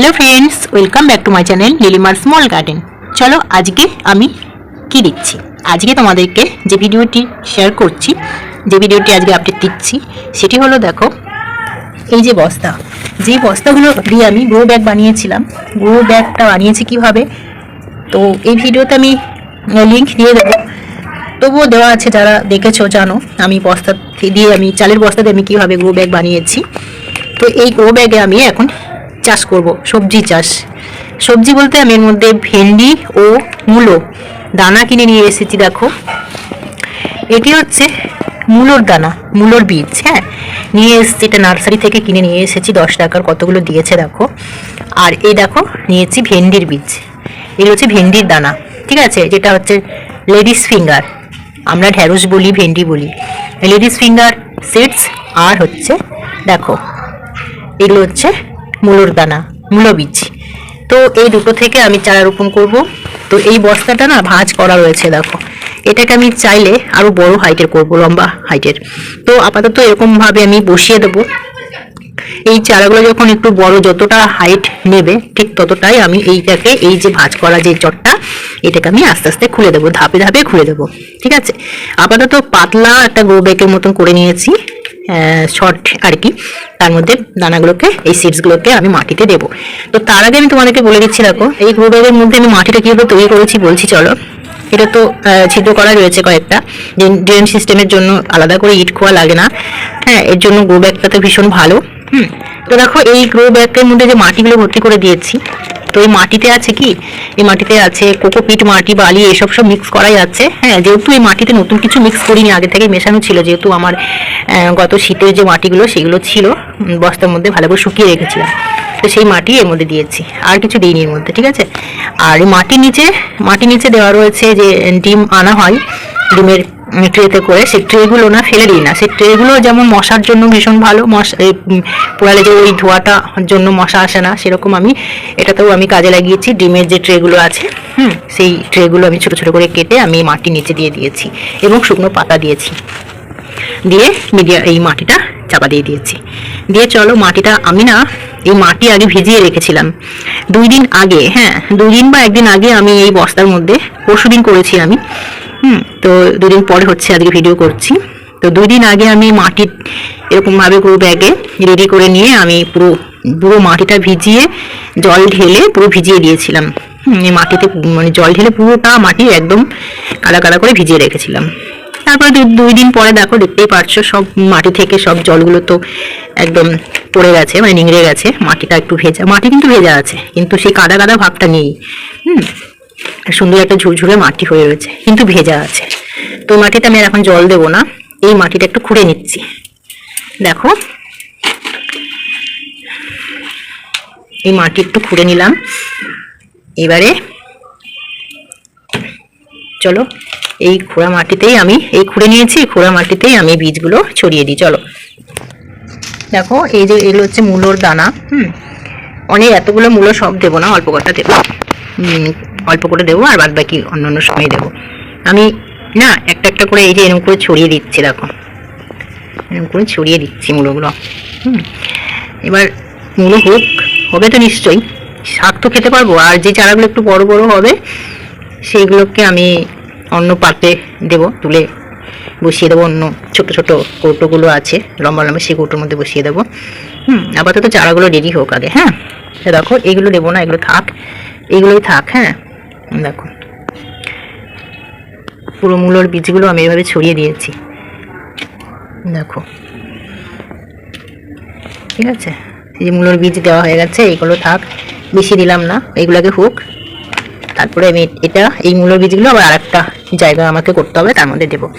Hello friends welcome back to my channel লিলিমার small garden চলো আজকে আমি কি দিচ্ছি আজকে তোমাদেরকে যে ভিডিওটি শেয়ার করছি, যে ভিডিওটি আজকে আপডেট দিচ্ছি, সেটি হলো দেখো, এই যে বস্তা। যে বস্তাগুলো দিয়ে আমি গ্রো ব্যাগ বানিয়েছিলাম গ্রো ব্যাগটা বানিয়েছি কীভাবে? তো এই ভিডিওতে আমি লিংক দিয়ে দেবো। তবুও দেওয়া আছে যারা দেখেছ, জানো, আমি বস্তা দিয়ে, আমি চালের বস্তা দিয়ে আমি কীভাবে গ্রো ব্যাগ বানিয়েছি। তো এই গ্রো ব্যাগে আমি এখন চাষ করব, সবজি চাষ। সবজি বলতে আমি এর মধ্যে ভেন্ডি ও মূলো, দানা কিনে নিয়ে এসেছি, দেখো। এটি হচ্ছে মূলোর দানা, মূলোর বীজ হ্যাঁ? নিয়ে এসেছি, এটা নার্সারি থেকে কিনে নিয়ে এসেছি, দশ টাকার কতগুলো দিয়েছে, দেখো। আর এই দেখো, নিয়েছি ভেন্ডির বীজ। এগুলো হচ্ছে ভেন্ডির দানা, ঠিক আছে? যেটা হচ্ছে লেডিস ফিঙ্গার। আমরা ঢ্যাঁড়স বলি, ভেন্ডি বলি। লেডিস ফিঙ্গার, সিডস, আর হচ্ছে, দেখো, এগুলো হচ্ছে মূলোর দানা মূলো বীজ তো এই দুটো থেকে আমি চারা রোপণ করব। তো এই বস্তাটা না ভাঁজ করা রয়েছে, দেখো। এটাকে আমি চাইলে আরও বড় হাইটের করব, লম্বা হাইটের তো আপাতত এরকম ভাবে আমি বসিয়ে দেবো। এই চারাগুলো যখন একটু বড় যতটা হাইট নেবে, ঠিক ততটাই আমি এইটাকে, এই যে ভাঁজ করা যে চটটা, এটাকে আমি আস্তে আস্তে খুলে দেবো, ধাপে ধাপে খুলে দেবো। ঠিক আছে? আপাতত পাতলা একটা গ্রো ব্যাগের মতন করে নিয়েছি। শর্ট আর কি, তার মধ্যে দানাগুলোকে, এই সিডসগুলোকে আমি মাটিতে দেবো। তো তার আগে আমি তোমাদেরকে বলে দিচ্ছি, দেখো, এই গ্রো মধ্যে আমি মাটিটা কীভাবে তৈরি করেছি বলছি, চলো। এটা তো ছিদ্র করা রয়েছে কয়েকটা। ড্রেন সিস্টেমের জন্য আলাদা করে ইট খোয়া লাগে না। হ্যাঁ এর জন্য গ্রো ব্যাগটা তো ভীষণ ভালো। হুম, তো দেখো এই গ্রো ব্যাগের মধ্যে যে মাটিগুলো ভর্তি করে দিয়েছি, তো এই মাটিতে আছে কি? এই মাটিতে আছে কোকোপিট মাটি, বালি, এসব সব মিক্স করাই আছে। হ্যাঁ যেহেতু এই মাটিতে নতুন কিছু মিক্স করিনি, আগে থেকে মেশানো ছিল, যেহেতু আমার গত শীতের যে মাটিগুলো, সেগুলো ছিল বস্তার মধ্যে ভালো করে শুকিয়ে রেখেছিলাম। তো সেই মাটি এর মধ্যে দিয়েছি, আর কিছু দিইনি এর মধ্যে, ঠিক আছে? আর মাটির নিচে মাটির নিচে দেওয়া রয়েছে যে ডিম আনা হয়, ডিমের ট্রেতে করে সেই ট্রেগুলো না ফেলে দিই না। সেই ট্রেগুলো যেমন মশার জন্য ভীষণ ভালো মশা এই, পোড়ালে যে ওই ধোয়াটা জন্য মশা আসে না সেরকম আমি এটাতেও আমি কাজে লাগিয়েছি। ডিমের যে ট্রেগুলো আছে হুম সেই ট্রেগুলো আমি ছোট ছোট করে কেটে আমি মাটির নিচে দিয়ে দিয়েছি এবং শুকনো পাতা দিয়েছি। দিয়ে মিডিয়া এই মাটিটা চাপা দিয়ে দিয়েছি। দিয়ে চলো মাটিটা আমি না এই মাটি আগে ভিজিয়ে রেখেছিলাম। দুই দিন আগে হ্যাঁ দুই দিন বা একদিন আগে আমি এই বস্তার মধ্যে পরশু দিন করেছি আমি হুম। তো দুদিন পরে হচ্ছে আজকে ভিডিও করছি। তো দুই দিন আগে আমি মাটি এরকমভাবে পুরো ব্যাগে রেডি করে নিয়ে আমি পুরো পুরো মাটিটা ভিজিয়ে জল ঢেলে পুরো ভিজিয়ে দিয়েছিলাম। মাটিতে মানে জল ঢেলে পুরোটা মাটি একদম কালা কালা করে ভিজিয়ে রেখেছিলাম। তারপরে দুই দিন পরে দেখো, দেখতেই পারছ, সব মাটি থেকে সব জলগুলো তো একদম পড়ে গেছে মানে নিংড়ে গেছে। মাটিটা একটু ভেজা, মাটি কিন্তু ভেজা আছে, কিন্তু সেই কাদা কাদা ভাবটা নেই। হুম সুন্দর একটা ঝুরঝুরে মাটি হয়ে রয়েছে, কিন্তু ভেজা আছে। তো মাটিতে আমি এখন জল দেবো না, এই মাটিটা একটু খুঁড়ে নিচ্ছি। দেখো। এই মাটি একটু খুঁড়ে নিলাম। এবারে চলো, এই খোঁড়া মাটিতেই আমি, এই খুঁড়ে নিয়েছি খোঁড়া মাটিতেই আমি বীজগুলো ছড়িয়ে দিই, চলো। দেখো, এই যে এগুলো হচ্ছে মূলোর দানা, হুম। অনেক এতগুলো মূলো সব দেবো না, অল্প কটা দেবো। অল্প করে দেবো আর বাদ বাকি অন্য অন্য সময় দেবো। আমি না, একটা একটা করে এই যে এরকম করে ছড়িয়ে দিচ্ছি, দেখো। এরকম করে ছড়িয়ে দিচ্ছি মূলোগুলো হুম। এবার মূলো হোক, হবে তো নিশ্চয়ই। শাক তো খেতে পারব, আর যে চারাগুলো একটু বড় বড় হবে, সেইগুলোকে আমি অন্য পাতে দেব, তুলে বসিয়ে দেবো অন্য ছোট ছোট কৌটোগুলো আছে, লম্বা লম্বা সেই কৌটোর মধ্যে বসিয়ে দেবো। হুম, আপাতত চারাগুলো রেডি হোক আগে হ্যাঁ? দেখো, এগুলো দেবো না, এগুলো থাক। এগুলোই থাক হ্যাঁ? দেখো পুরো মূলোর বীজগুলো আমি এভাবে ছড়িয়ে দিয়েছি। দেখো। ঠিক আছে? যে মূলোর বীজ দেওয়া হয়ে গেছে, এইগুলো থাক, বেশি দিলাম না, এইগুলোকে হোক। তারপরে আমি এটা, এই মূলোর বীজগুলো আবার আরেকটা জায়গা আমাকে করতে হবে, তার মধ্যে দেবো।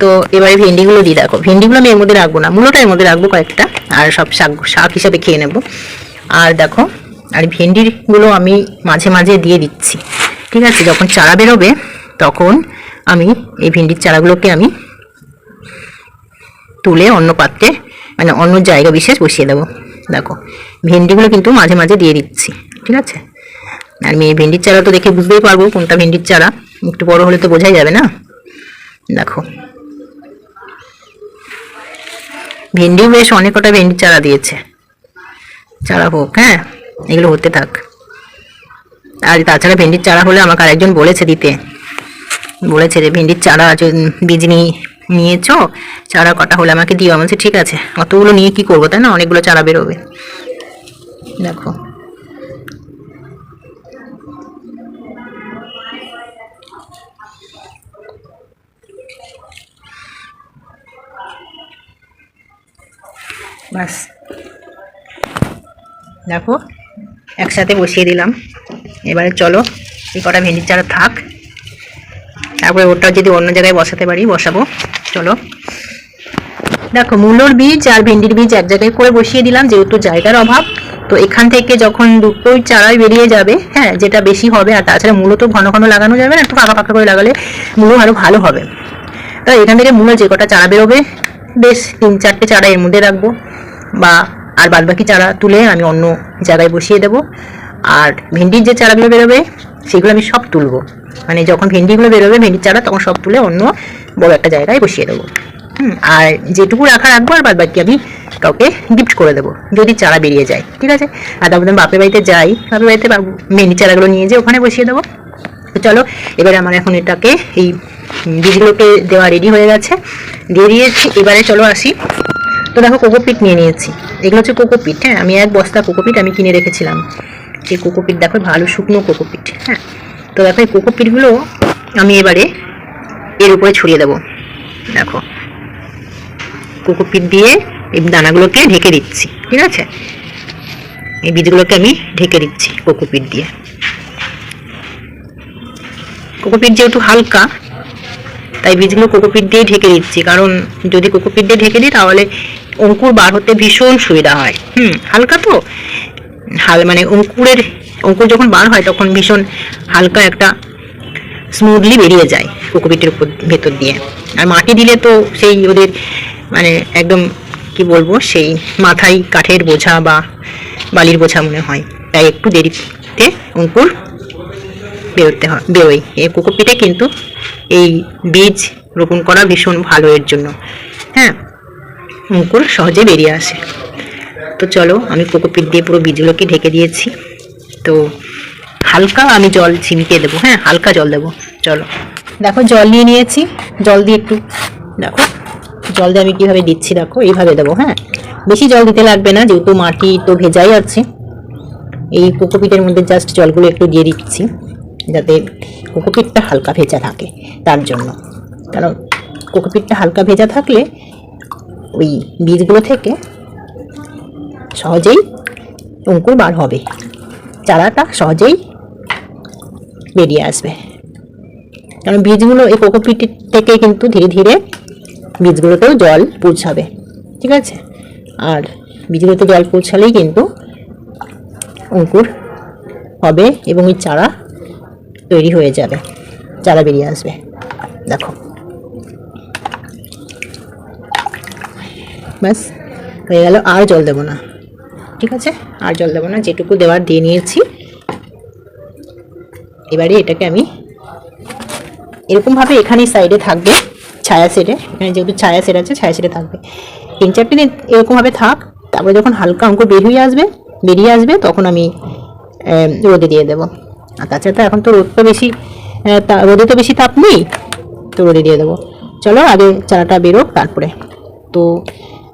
তো এবারে ভেন্ডিগুলো দিয়ে দেখো। ভেন্ডিগুলো আমি এর মধ্যে রাখব না, মূলোটা এর মধ্যে রাখব কয়েকটা, আর সব শাক শাক হিসাবে খেয়ে নেব। আর দেখো, আর ভেন্ডিগুলো আমি মাঝে মাঝে দিয়ে দিচ্ছি। ঠিক আছে, যখন চারা বেরোবে, তখন আমি এই ভেন্ডির চারাগুলোকে আমি তুলে অন্য পাত্রে মানে অন্য জায়গা বিশেষ বসিয়ে দেবো। দেখো, ভেন্ডিগুলো কিন্তু মাঝে মাঝে দিয়ে দিচ্ছি, ঠিক আছে? আর মেয়ে ভেন্ডির চারা তো দেখে বুঝতেই পারব কোনটা ভেন্ডির চারা, একটু বড় হলে তো বোঝাই যাবে না? দেখো, ভেন্ডিও বেশ অনেক কটা ভেন্ডির চারা দিয়েছে। চারা হোক হ্যাঁ এগুলো হতে থাক। আর তাছাড়া ভেন্ডির চারা হলে আমাকে আরেকজন বলেছে দিতে। বলেছে যে ভেন্ডির চারা বীজ নিয়ে নিয়েছো, চারা কটা হলে আমাকে দিও। আমি ঠিক আছে, অতগুলো নিয়ে কি করব? তাই না? অনেকগুলো চারা বেরোবে। দেখো। বাস। দেখো, একসাথে বসিয়ে দিলাম। এবারে চলো, এই কটা ভেন্ডির চারা থাক। তারপরে ওটা যদি অন্য জায়গায় বসাতে পারি, বসাবো। চলো। দেখো, মূলোর বীজ আর ভেন্ডির বীজ এক জায়গায় করে বসিয়ে দিলাম, যেহেতু জায়গার অভাব। তো এখান থেকে যখন দুটোই চারাই বেরিয়ে যাবে হ্যাঁ যেটা বেশি হবে, আর তাছাড়া মূলো তো ঘন ঘন লাগানো যাবে না, একটু ফাঁকা ফাঁকা করে লাগালে মূলো আরও ভালো হবে। তো এখান থেকে মূলো যে কটা চারা বেরোবে, বেশ তিন চারটে চারা এর মধ্যে রাখব, বা আর বাদবাকি চারা তুলে আমি অন্য জায়গায় বসিয়ে দেবো। আর ভেন্ডির যে চারাগুলো বেরোবে, সেগুলো আমি সব তুলবো। মানে যখন ভেন্ডিগুলো বেরোবে, ভেন্ডির চারা তখন সব তুলে অন্য বড় একটা জায়গায় বসিয়ে দেবো। হুম, আর যেটুকু রাখা রাখব আর বাদ বাকি আমি কাউকে গিফট করে দেবো, যদি চারা বেরিয়ে যায়, ঠিক আছে? আর তারপরে বাপের বাড়িতে যাই, বাপের বাড়িতে ভেন্ডি চারাগুলো নিয়ে যেয়ে ওখানে বসিয়ে দেবো। তো চলো, এবারে আমার এখন এটাকে এই বীজগুলোকে দেওয়া রেডি হয়ে গেছে। দিয়ে দিয়েছি, এবারে চলো আসি। তো দেখো কোকোপিট নিয়ে নিয়েছি। এগুলো হচ্ছে কোকোপিট হ্যাঁ? আমি এক বস্তা কোকোপিট আমি কিনে রেখেছিলাম। সেই কোকোপিট, দেখো ভালো শুকনো কোকোপিট হ্যাঁ? তো দেখো এই কোকোপিটগুলো আমি এবারে এর উপরে ছড়িয়ে দেবো। দেখো, কোকোপিট দিয়ে এই দানাগুলোকে ঢেকে দিচ্ছি, ঠিক আছে? এই বীজগুলোকে আমি ঢেকে দিচ্ছি কোকোপিট দিয়ে। কোকোপিট যেহেতু হালকা, তাই বীজগুলো কোকোপিট দিয়ে ঢেকে দিচ্ছি। কারণ যদি কোকোপিট দিয়ে ঢেকে দিই, তাহলে অঙ্কুর বার হতে ভীষণ সুবিধা হয়। হুম, হালকা তো? হাল মানে অঙ্কুরের, অঙ্কুর যখন বার হয় তখন ভীষণ হালকা একটা স্মুথলি বেরিয়ে যায় কোকোপিটের উপর, ভেতর দিয়ে। আর মাটি দিলে তো সেই ওদের মানে একদম কি বলব, সেই মাথায় কাঠের বোঝা বা বালির বোঝা মনে হয়। তাই একটু দেরিতে অঙ্কুর বেরোতে হয়, বেরোয়। এই কোকোপিটে কিন্তু এই বীজ রোপণ করা ভীষণ ভালো এর জন্য। হ্যাঁ অঙ্কুর সহজে বেরিয়ে আসে। তো চলো, আমি কোকোপিট দিয়ে পুরো বীজগুলোকে ঢেকে দিয়েছি। তো হালকা আমি জল ছিমিয়ে দেবো হ্যাঁ হালকা জল দেবো। চলো। দেখো, জল নিয়ে নিয়েছি। জল দিয়ে একটু, দেখো, জল দিয়ে আমি কীভাবে দিচ্ছি, দেখো, এইভাবে দেবো হ্যাঁ। বেশি জল দিতে লাগবে না, যেহেতু মাটি তো ভেজাই আছে। এই কোকোপিটের মধ্যে জাস্ট জলগুলো একটু দিয়ে দিচ্ছি, যাতে কোকোপিটটা হালকা ভেজা থাকে তার জন্য। কারণ কোকোপিটটা হালকা ভেজা থাকলে ওই বীজগুলো থেকে সহজেই অঙ্কুর বার হবে। চারাটা সহজেই বেরিয়ে আসবে। কারণ বীজগুলো এই কোকোপিট থেকে কিন্তু ধীরে ধীরে বীজগুলোতেও জল পৌঁছাবে। ঠিক আছে? আর বীজগুলোতে জল পৌঁছালেই কিন্তু অঙ্কুর হবে এবং এই চারা তৈরি হয়ে যাবে। চারা বেরিয়ে আসবে। দেখো। ব্যাস, হয়ে গেল, আর জল দেবো না। ঠিক আছে? আর জল দেবো না, যেটুকু দেওয়ার দিয়ে নিয়েছি। এবারে এটাকে আমি এরকমভাবে এখানেই সাইডে থাকবে, ছায়া সেটে এখানে যেহেতু ছায়া সেট আছে, ছায়া সেটে থাকবে। তিন চারটে দিন এরকমভাবে থাক, তারপরে যখন হালকা অঙ্ক বের হয়ে আসবে, বেরিয়ে আসবে, তখন আমি রোদে দিয়ে দেবো। আর তাছাড়া তো এখন তো রোদ তো বেশি রোদে তো বেশি তাপ নেই, তো রোদে দিয়ে দেবো। চলো আগে চারাটা বেরোক, তারপরে। তো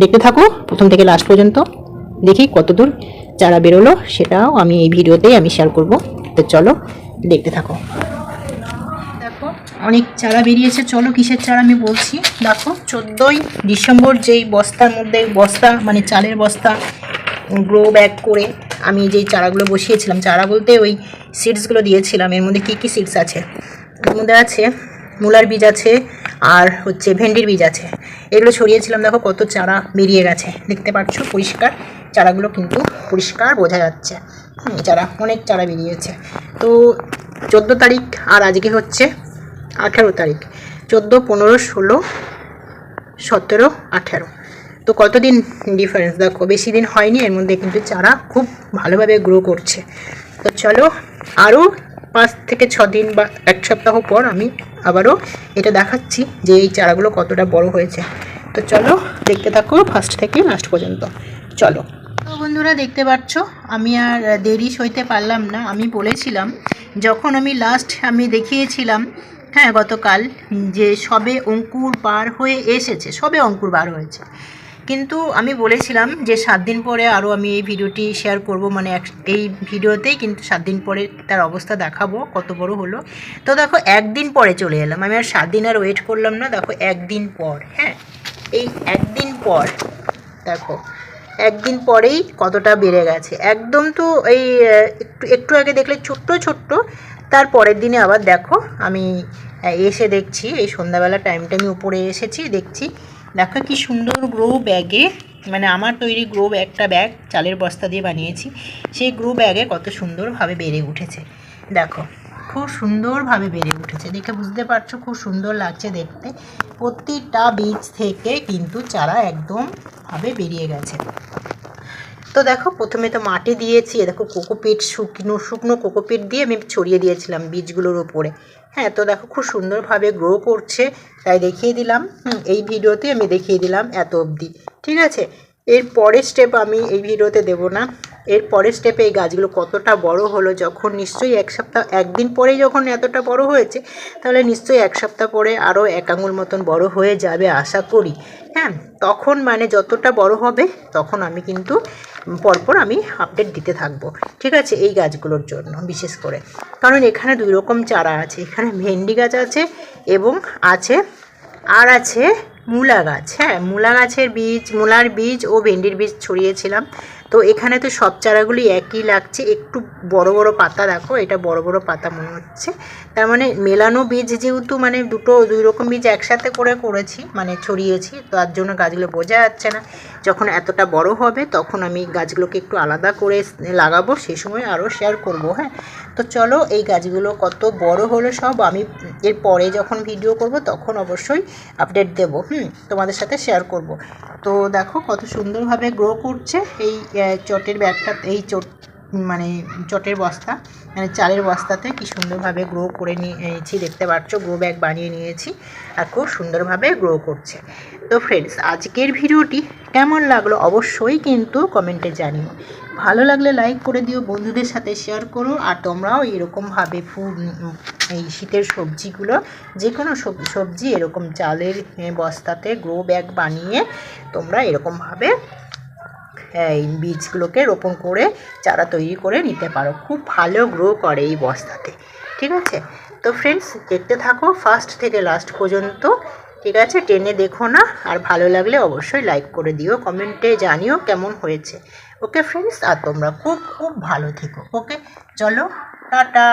দেখতে থাকো, প্রথম থেকে লাস্ট পর্যন্ত। দেখি কতদূর চারা বেরোলো, সেটাও আমি এই ভিডিওতেই আমি শেয়ার করব। তো চলো, দেখতে থাকো। দেখো, অনেক চারা বেরিয়েছে। চলো, কিসের চারা আমি বলছি? দেখো, চোদ্দোই ডিসেম্বর যেই বস্তার মধ্যে, বস্তা মানে চালের বস্তা গ্রো ব্যাগ করে আমি যেই চারাগুলো বসিয়েছিলাম, চারা বলতে ওই সিডসগুলো দিয়েছিলাম। এর মধ্যে কী কী সিডস আছে? এর মধ্যে আছে মূলার বীজ আছে আর হচ্ছে ভেন্ডির বীজ আছে। এগুলো ছড়িয়েছিলাম, দেখো কত চারা বেরিয়ে গেছে। দেখতে পাচ্ছ, পরিষ্কার। চারাগুলো কিন্তু পরিষ্কার বোঝা যাচ্ছে। চারা, অনেক চারা বেরিয়েছে। তো চোদ্দ তারিখ আর আজকে হচ্ছে আঠেরো তারিখ। চোদ্দ, পনেরো, ষোলো, সতেরো, আঠেরো। তো কতদিন ডিফারেন্স দেখো, বেশি দিন হয়নি, এর মধ্যে কিন্তু চারা খুব ভালোভাবে গ্রো করছে। তো চলো, আরও পাঁচ থেকে ছ দিন বা এক সপ্তাহ পর আমি আবারও এটা দেখাচ্ছি যে এই চারাগুলো কতটা বড় হয়েছে। তো চলো, দেখতে থাকো ফার্স্ট থেকে লাস্ট পর্যন্ত। চলো। তো বন্ধুরা দেখতে পাচ্ছ, আমি আর দেরি সইতে পারলাম না। আমি বলেছিলাম, যখন আমি লাস্ট আমি দেখিয়েছিলাম হ্যাঁ গতকাল যে সবে অঙ্কুর বার হয়ে এসেছে, সবে অঙ্কুর বার হয়েছে। কিন্তু আমি বলেছিলাম যে সাত দিন পরে আরও আমি এই ভিডিওটি শেয়ার করব মানে এক- এই ভিডিওতেই কিন্তু সাত দিন পরে তার অবস্থা দেখাবো, কত বড় হলো। তো দেখো, একদিন পরে চলে এলাম। আমি আর সাত দিন আর ওয়েট করলাম না, দেখো, একদিন পর হ্যাঁ এই একদিন পর, দেখো একদিন পরেই কতটা বেড়ে গেছে। একদম তো এই একটু একটু আগে দেখলে ছোট্ট ছোট্ট, তার পরের দিনে আবার দেখো আমি এসে দেখছি, এই সন্ধ্যাবেলা টাইমটা আমি উপরে এসেছি, দেখছি, দেখো কি সুন্দর গ্রো ব্যাগে মানে আমার তৈরি গ্রো একটা ব্যাগ চালের বস্তা দিয়ে বানিয়েছি, সেই গ্রো ব্যাগে কত সুন্দরভাবে বেড়ে উঠেছে। দেখো, খুব সুন্দরভাবে বেড়ে উঠেছে, দেখে বুঝতে পারছ খুব সুন্দর লাগছে দেখতে। প্রতিটা বীজ থেকে কিন্তু চারা একদমভাবে বেরিয়ে গেছে। তো দেখো, প্রথমে তো মাটি দিয়েছি দেখো কোকোপিট শুকনো শুকনো কোকোপিট দিয়ে আমি ছড়িয়ে দিয়েছিলাম বীজগুলোর ওপরে হ্যাঁ তো দেখো খুব সুন্দরভাবে গ্রো করছে, তাই দেখিয়ে দিলাম। এই ভিডিওতে আমি দেখিয়ে দিলাম এত অবধি, ঠিক আছে? এর পরের স্টেপ আমি এই ভিডিওতে দেব না। এর পরের স্টেপে এই গাছগুলো কতটা বড় হলো, যখন নিশ্চয়ই এক সপ্তাহ, একদিন পরেই যখন এতটা বড় হয়েছে, তাহলে নিশ্চয়ই এক সপ্তাহ পরে আরও এক আঙুল মতন বড় হয়ে যাবে আশা করি। হ্যাঁ তখন মানে যতটা বড় হবে, তখন আমি কিন্তু পরপর আমি আপডেট দিতে থাকব। ঠিক আছে, এই গাছগুলোর জন্য বিশেষ করে। কারণ এখানে দুই রকম চারা আছে, এখানে ভেন্ডি গাছ আছে এবং আছে, আর আছে মূলা গাছ হ্যাঁ মূলা গাছের বীজ মূলার বীজ ও ভেন্ডির বীজ ছড়িয়েছিলাম। তো এখানে তো সব চারাগুলি একই লাগছে। একটু বড় বড় পাতা দেখো, এটা বড় বড় পাতা মনে হচ্ছে। তার মানে মেলানো বীজ যেহেতু মানে দুটো, দুই রকম বীজ একসাথে করে করেছি মানে ছড়িয়েছি, তার জন্য গাছগুলো বোঝা যাচ্ছে না। যখন এতটা বড় হবে, তখন আমি গাছগুলোকে একটু আলাদা করে লাগাবো সেই সময় আরও শেয়ার করব হ্যাঁ? তো চলো, এই গাছগুলো কত বড় হলো সব আমি এর পরে যখন ভিডিও করব, তখন অবশ্যই আপডেট দেব, হুম? তোমাদের সাথে শেয়ার করব। তো দেখো কত সুন্দরভাবে গ্রো করছে, এই চটের ব্যাগটা, এই চট মানে চটের বস্তা মানে চালের বস্তাতে কি সুন্দরভাবে গ্রো করে নিয়েছি, দেখতে পাচ্ছ গ্রো ব্যাগ বানিয়ে নিয়েছি আর খুব সুন্দরভাবে গ্রো করছে। তো ফ্রেন্ডস আজকের ভিডিওটি কেমন লাগল অবশ্যই কিন্তু কমেন্টে জানিও। ভালো লাগলে লাইক করে দিও, বন্ধুদের সাথে শেয়ার করো আর তোমরাও এরকমভাবে ফুল এই শীতের সবজিগুলো যে কোনো সব- সবজি এরকম চালের বস্তাতে গ্রো ব্যাগ বানিয়ে তোমরা এরকমভাবে এই বীজগুলোকে রোপণ করে চারা তৈরি করে নিতে পারো। খুব ভালো গ্রো করে এই বস্তাতে, ঠিক আছে? তো ফ্রেন্ডস দেখতে থাকো ফার্স্ট থেকে লাস্ট পর্যন্ত, ঠিক আছে? টেনে দেখো না, আর ভালো লাগলে অবশ্যই লাইক করে দিও কমেন্টে জানিও কেমন হয়েছে। ওকে ফ্রেন্ডস আর তোমরা খুব খুব ভালো থেকো ওকে চলো, টাটা!